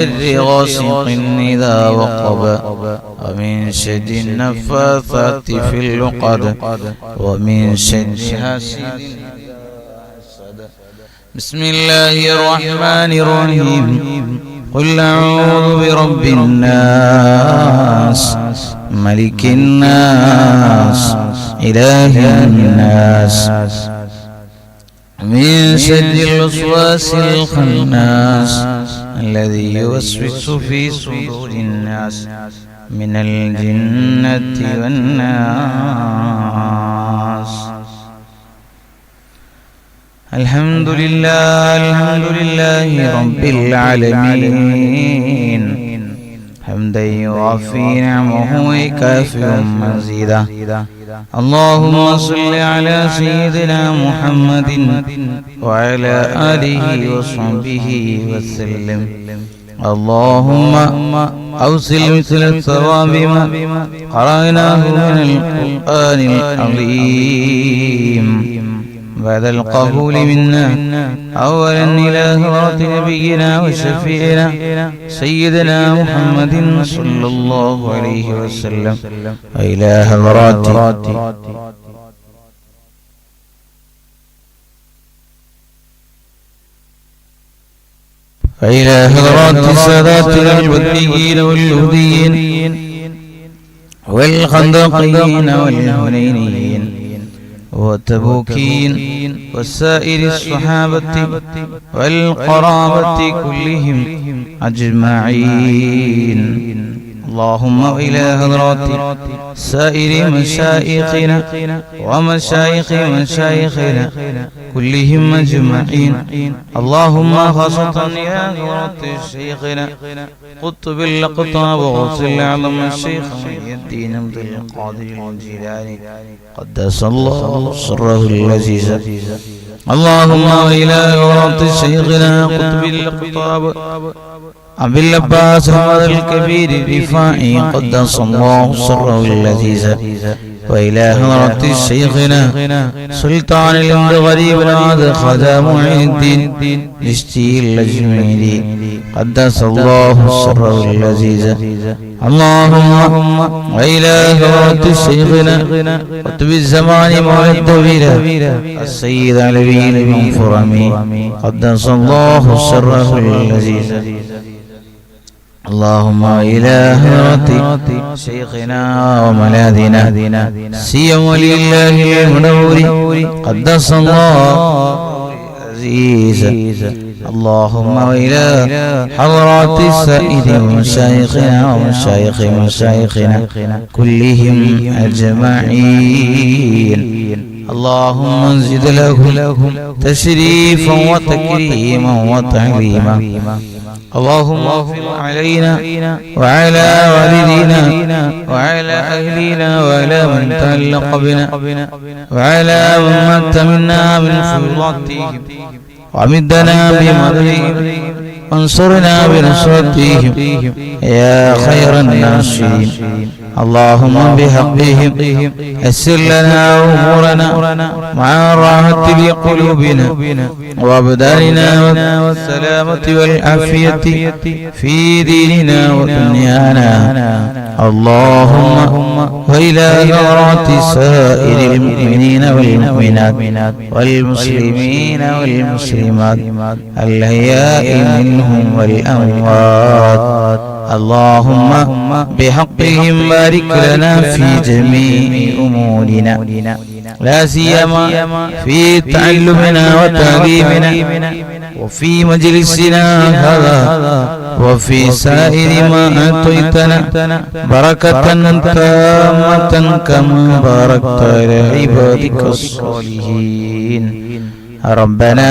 شر غاسق إذا وقب ومن شر النفاثات في العقد. ومن شر حاسد بسم الله الرحمن الرحيم. قل أعوذ برب الناس. ملك الناس. إله الناس. من شر الوسواس الخناس الذي يوسوس في صدور الناس من الجنة والناس الحمد لله الحمد لله رب العالمين حمدا يوافي نعمه ويكافئ مزيدا اللهم صل على سيدنا محمد وعلى آله وصحبه وسلم اللهم أوصل مثل الثواب ما قرأناه من القرآن العظيم بعد القبول منا. أولا إلى هضرة نبينا وشفيعنا سيدنا محمد صلى الله عليه وسلم. وإلى هضرات وإلى هضرات ساداتنا البدريين واليهوديين والخندقين والهنينيين والتبوكين وسائر الصحابة والقرابة كلهم أجمعين. اللهم إلى هضرات سائر مشايخنا ومشايخ مشايخنا كلهم أجمعين. اللهم خاصة إلى هضرات شيخنا قطب الأقطاب وغوث الأعظم الشيخ محي الدين عبد القادر الجيلاني. قدس الله سره اللذيذ اللهم إلى هضرات شيخنا قطب الأقطاب أبي العباس أحمد الكبير الرفاعي. قدس الله سره اللذيذ وإلى حضرة شيخنا سلطان الهند غريب العاد خدا معين الدين. لشتي الأجميري قدس الله سره اللذيذ اللهم وإلى حضرة شيخنا. قطب الزمان مولى الدبيرة السيد علوي بن فرمي قدس الله سره اللذيذ اللهم إلى هرة شيخنا وملاذنا سيما ولله المنور. قدس الله العزيز. اللهم وإلى حضرات السائد ومشايخنا ومشايخ مشايخنا كلهم أجمعين. اللهم زد لهم تشريفا وتكريما وتعليما اللهم اغفر علينا وعلى والدينا وعلى أهلنا وعلى من تعلق بنا وعلى من مات منا من فرضاتهم ومدنا بمدرهم. وانصرنا بنصرتهم. يا خير الناصرين. اللهم بحقهم يسر لنا أمورنا مع الراحة لقلوبنا وأبداننا والسلامة والعافية في ديننا ودنيانا. اللهم وإلى ثمرات سائر المؤمنين والمؤمنات والمسلمين والمسلمات الأحياء منهم والأموات. اللهم بحقهم بارك لنا في جميع أمورنا. لا سيما في تعلمنا وتعليمنا. وفي مجلسنا هذا. وفي سائر ما أعطيتنا. بركة تامة كما باركت على عبادك الصالحين. ربنا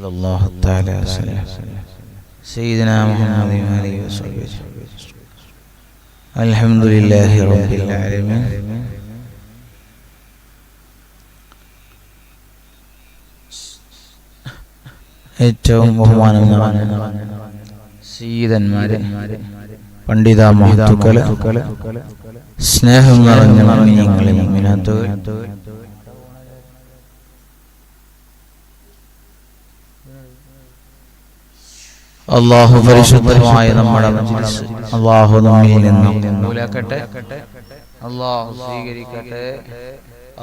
صلى الله تعالى وسلم سيدنا محمد وآله وصحبه الحمد لله رب العالمين ഏറ്റവും ബഹുമാനം നിറഞ്ഞ സീതന്മാരെ പണ്ഡിത മഹത്തുക്കള് സ്നേഹം നിറഞ്ഞ നിങ്ങളെ മുമ്പിനകത്ത് അള്ളാഹു പരിശുദ്ധമായ നമ്മുടെ അള്ളാഹു നമ്മിൽ നിന്നും അള്ളാഹു സ്വീകരിക്കട്ടെ.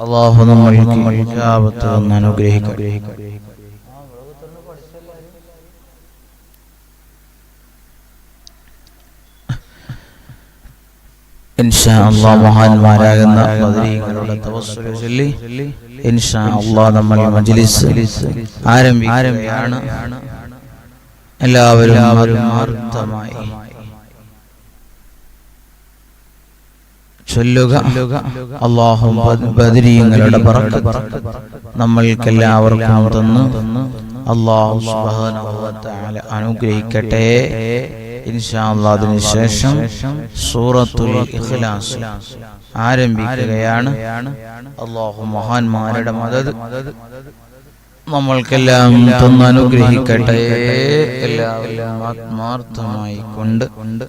അള്ളാഹു നമ്മൾക്ക് ആപത്ത് വന്ന് അനുഗ്രഹിക്കട്ടെ ഇൻഷാ അള്ളാ മഹാന്മാരാകുന്ന ബദരീങ്ങളുടെ തവസ്സുൽ ചൊല്ലി. ഇൻഷാ അള്ളാ നമ്മൾ മജ്ലിസ് ആരംഭിക്കുകയാണ്. എല്ലാവരും ആത്മാർത്ഥമായി. ചൊല്ലുക. അള്ളാഹു ബദരീങ്ങളുടെ നമ്മൾക്കെല്ലാവർക്കും തന്ന്. അള്ളാഹു അനുഗ്രഹിക്കട്ടെ. അതിനുശേഷം സൂറത്തുൽ ഇഖ്ലാസ് ആരംഭിക്കുകയാണ്. അള്ളാഹു മഹാന്മാരുടെ മദത് നമ്മൾക്കെല്ലാം തന്ന് അനുഗ്രഹിക്കട്ടെ എല്ലാവരും ആത്മാർത്ഥമായി കൊണ്ട്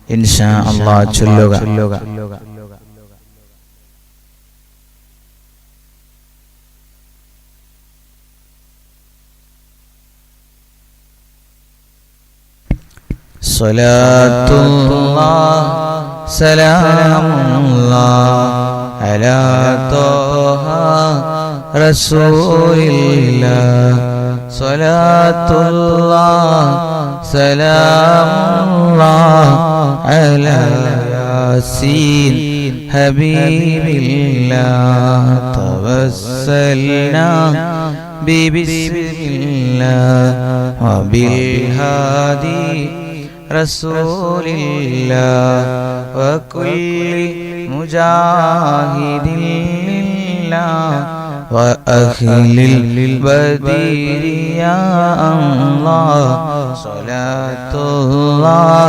ഇൻഷാ അള്ളാഹ് ചൊല്ലുക صلاة الله سلام الله على طه رسول الله صلاة الله سلام الله على ياسين حبيب الله توسلنا ببسم الله وبالهادي رسول الله وكل مجاهد لله. وأهل البدير يا الله صلاة الله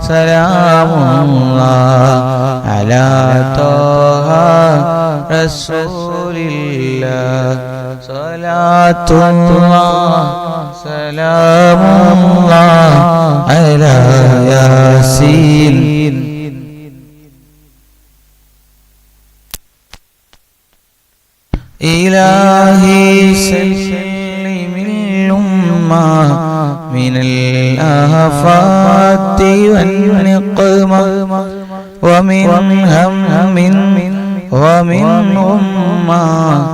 سلام الله. على طه رسول الله صلاة الله سلام الله. على ياسين إلهي سلم الأمة من الآفات والنقمة ومن هم ومن أمة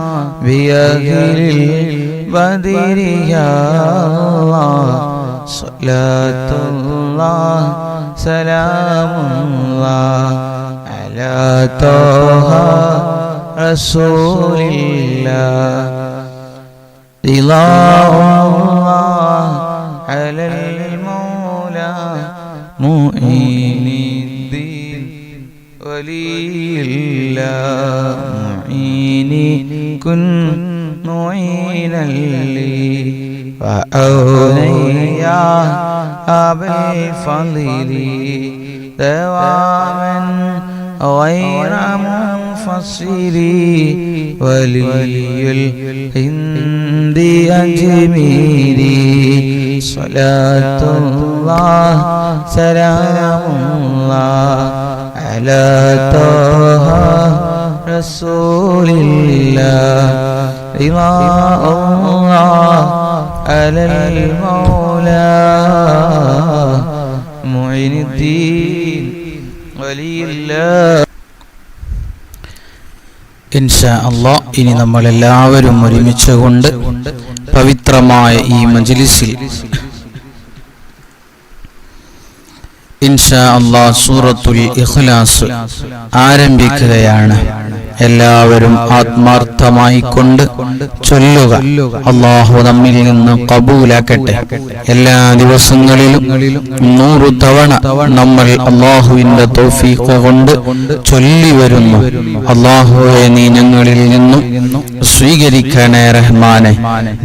بأهل البدر يا الله. صلاة الله سلام الله على طه رسول الله. رضا الله على المولى معين الدين ولي الله معيني كن معينا لي. وأولي يا أبا الفضل دواما غير منفصل ولي الهند أجميري صلاة الله سلام الله على طه رسول الله. رضا الله على المولى. معين الدين ولي الله. ഇൻഷാ അള്ളാ ഇനി നമ്മൾ എല്ലാവരും ഒരുമിച്ച് കൊണ്ട് പവിത്രമായ ഈ മജ്ലിസിൽ ഇൻഷാ അള്ളാ സൂറത്തുൽ ഇഖ്ലാസ് ആരംഭിക്കുകയാണ്. എല്ലാവരും ആത്മാർത്ഥമായി കൊണ്ട് ചൊല്ലുക. അള്ളാഹു നമ്മിൽ നിന്ന് കബൂലാക്കട്ടെ. എല്ലാ ദിവസങ്ങളിലും നൂറു തവണ നമ്മൾ അള്ളാഹുവിന്റെ തോഫീക്ക കൊണ്ട് ചൊല്ലി വരുന്നു. അള്ളാഹുവെ നീ ഞങ്ങളിൽ നിന്നും സ്വീകരിക്കണേ റഹ്മാനെ.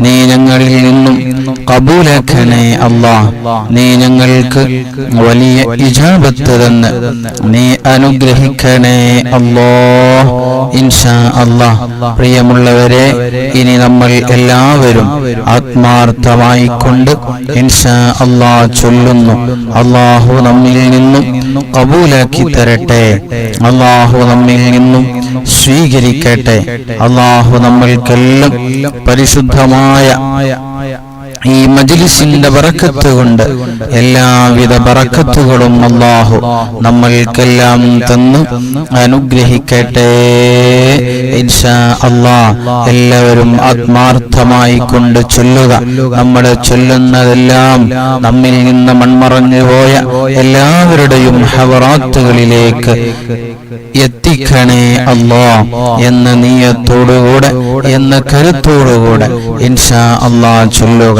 നീ ഞങ്ങളിൽ നിന്നും കബൂലാക്കണേ അള്ളാഹ് നീ ഞങ്ങൾക്ക് വലിയ ഇജാബത്ത് തന്ന്. നീ അനുഗ്രഹിക്കണേ അല്ലോ ഇൻഷാ അള്ളാഹ് പ്രിയമുള്ളവരെ ഇനി നമ്മൾ എല്ലാവരും ആത്മാർത്ഥമായി കൊണ്ട് ഇൻഷാ അള്ളാഹ് ചൊല്ലുന്നു. അള്ളാഹു നമ്മിൽ നിന്നും കബൂലാക്കി തരട്ടെ. അള്ളാഹു നമ്മിൽ നിന്നും സ്വീകരിക്കട്ടെ. അള്ളാഹു നമ്മൾക്കെല്ലാം പരിശുദ്ധമായ ഈ മജിലിസിന്റെ ബറക്കത്ത് കൊണ്ട് എല്ലാവിധ ബറക്കത്തുകളും അള്ളാഹു നമ്മൾക്കെല്ലാം തന്ന് അനുഗ്രഹിക്കട്ടെ. അള്ളാ എല്ലാവരും ആത്മാർത്ഥമായി കൊണ്ട് ചൊല്ലുക. നമ്മൾ ചൊല്ലുന്നതെല്ലാം നമ്മിൽ നിന്ന് മൺമറഞ്ഞു പോയ എല്ലാവരുടെയും ഹവറാത്തുകളിലേക്ക് എത്തിക്കണേ അല്ലോ എന്ന നീയത്തോടുകൂടെ എന്ന കരുത്തോടുകൂടെ ഇൻഷാ അള്ളാ ചൊല്ലുക.